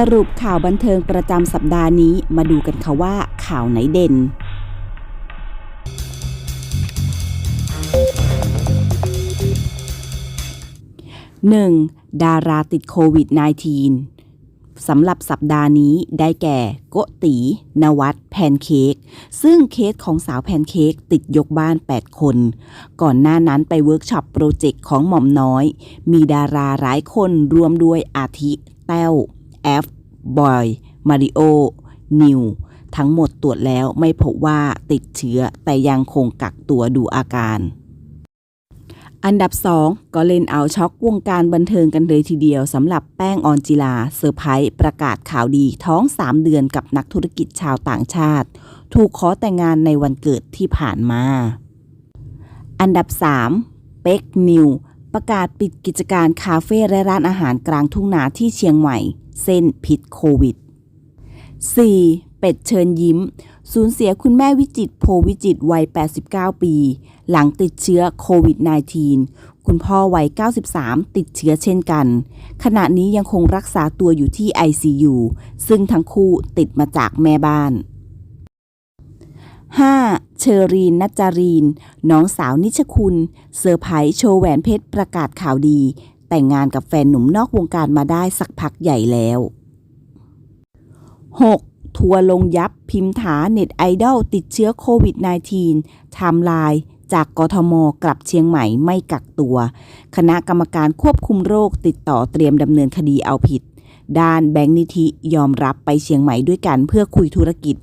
สรุปข่าวบันเทิงประจำสัปดาห์นี้มาดูกันค่ะว่าข่าวไหนเด่น 1. ดาราติดโควิด -19 สำหรับสัปดาห์นี้ได้แก่ โกตี นวัดแพนเค้กซึ่งเคสของสาวแพนเค้กติดยกบ้าน 8 คน ก่อนหน้านั้นไปเวิร์กช็อปโปรเจกต์ของหม่อมน้อย มีดาราหลายคนรวมด้วยอาทิ แต้ว อฟบอยมาริโอนิวทั้งหมดตรวจแล้วไม่พบว่าติดเชื้อแต่ยังคงกักตัวดูอาการ อันดับ 2 ก็เล่นเอาช็อกวงการบันเทิงกันเลยทีเดียวสำหรับแป้งออนจิลาเซอร์ไพรส์ประกาศข่าวดีท้อง 3 เดือนกับนักธุรกิจชาวต่างชาติ ถูกขอแต่งงานในวันเกิดที่ผ่านมา อันดับ 3 เป็กนิวประกาศปิดกิจการคาเฟ่และร้านอาหารกลางทุ่งนาที่เชียงใหม่ เส้นพิษโควิด 4. เป็ดเชิญยิ้ม สูญเสียคุณแม่วิจิตโพวิจิตวัย 89 ปี หลังติดเชื้อโควิด -19 คุณพ่อวัย 93 ติดเชื้อเช่นกัน ขณะนี้ยังคงรักษาตัวอยู่ที่ ICU ซึ่งทั้งคู่ติดมาจากแม่บ้าน 5. เชอรีนนัจจารีน น้องสาวนิชคุณ เซอร์ไพรส์โชว์แหวนเพชรประกาศข่าวดี แต่งงานกับแฟนหนุ่มนอกวงการมาได้สักพักใหญ่แล้ว 6. ทัวร์ลงยับพิมถาเน็ตไอดอลติดเชื้อโควิด -19 ไทม์ไลน์จากกทมกลับเชียงใหม่ไม่กักตัว คณะกรรมการควบคุมโรคติดต่อเตรียมดำเนินคดีเอาผิด ด้านแบงค์นิธิยอมรับไปเชียงใหม่ด้วยกันเพื่อคุยธุรกิจ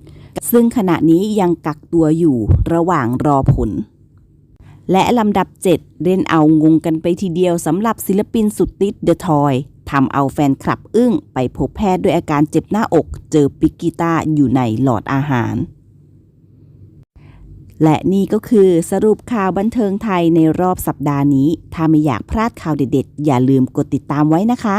ซึ่งขณะนี้ยังกักตัวอยู่ระหว่างรอผล และลำดับ 7 เล่นเอางงกันไปทีเดียวสำหรับศิลปินสุดติดเดอะทอยทำเอาแฟนคลับอึ้งไปพบแพทย์ด้วยอาการเจ็บหน้าอก เจอปิกกีตาอยู่ในหลอดอาหาร และนี่ก็คือสรุปข่าวบันเทิงไทยในรอบสัปดาห์นี้ ถ้าไม่อยากพลาดข่าวเด็ดๆ อย่าลืมกดติดตามไว้นะคะ